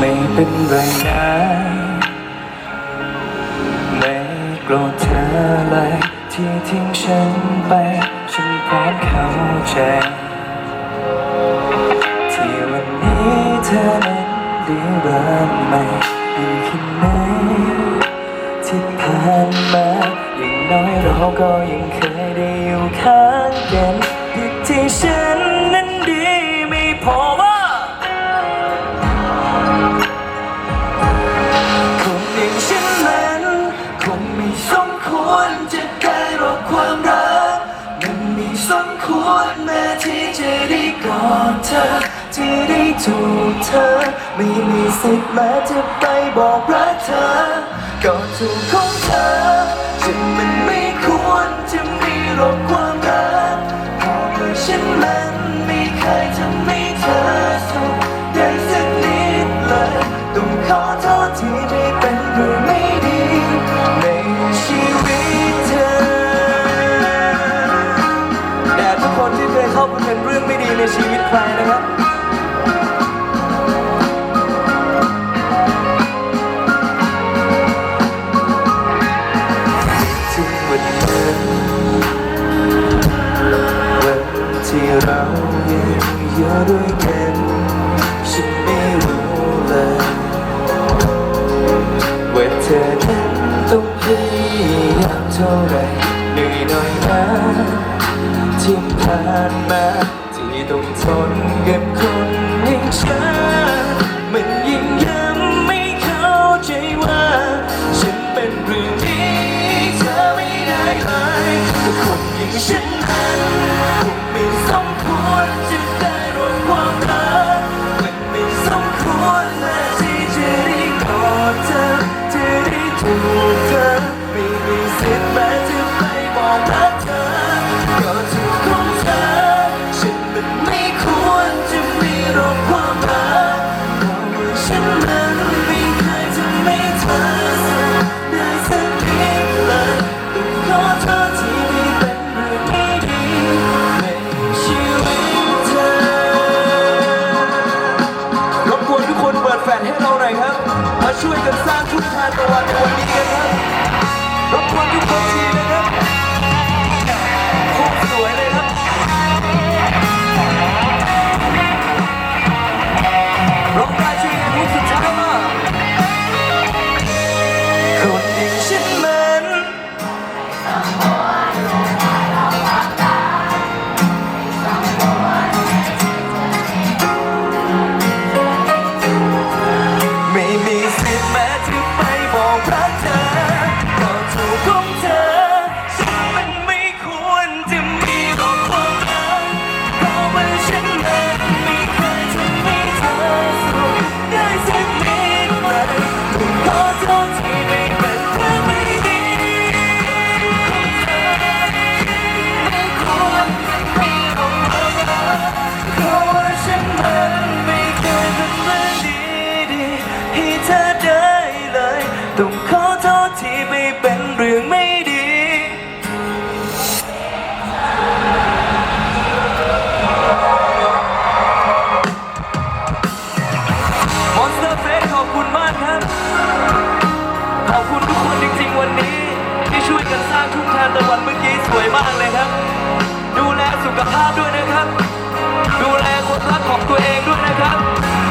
ม่เป็นไรนะไม่โกรธเธอเลยที่ทิ้งฉันไป ฉันพร้อมเข้าใจที่วันนี้เธอนั้นด้เริ่มใหม่ดีขึ้นไหมที่ผ่านมาอย่างน้อยเราก็ยังเคยได้อยู่ข้างกันผิดที่ฉัน จะได้กอดเธอที่ได้จูบเธอ ไม่มีสิทธิ์แม้จะไปบอกรักเธอก็ถูกของเธอฉันมันไม่ควรจะมีรบความรักเพราะว่าฉันนั้นไม่เคยทำให้เธอสุขได้สักนิดเลย ต้องขอโทษที่ อย่างฉันนั้นไม่สมควรจะ ช่วยกันสร้างทุ่งทานตะวันในวันนี้กันครับรบกวนทุกคนที เป็นเรื่องไม่ดี มอนสเตอร์เฟสขอบคุณมากครับ ขอบคุณทุกคนจริงๆวันนี้ ที่ช่วยกันสร้างทุ่งทานตะวันเมื่อกี้สวยมากเลยครับ ดูแลสุขภาพด้วยนะครับ ดูแลคนรักของตัวเองด้วยนะครับ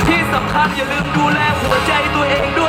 ที่สำคัญอย่าลืมดูแลหัวใจตัวเองด้วย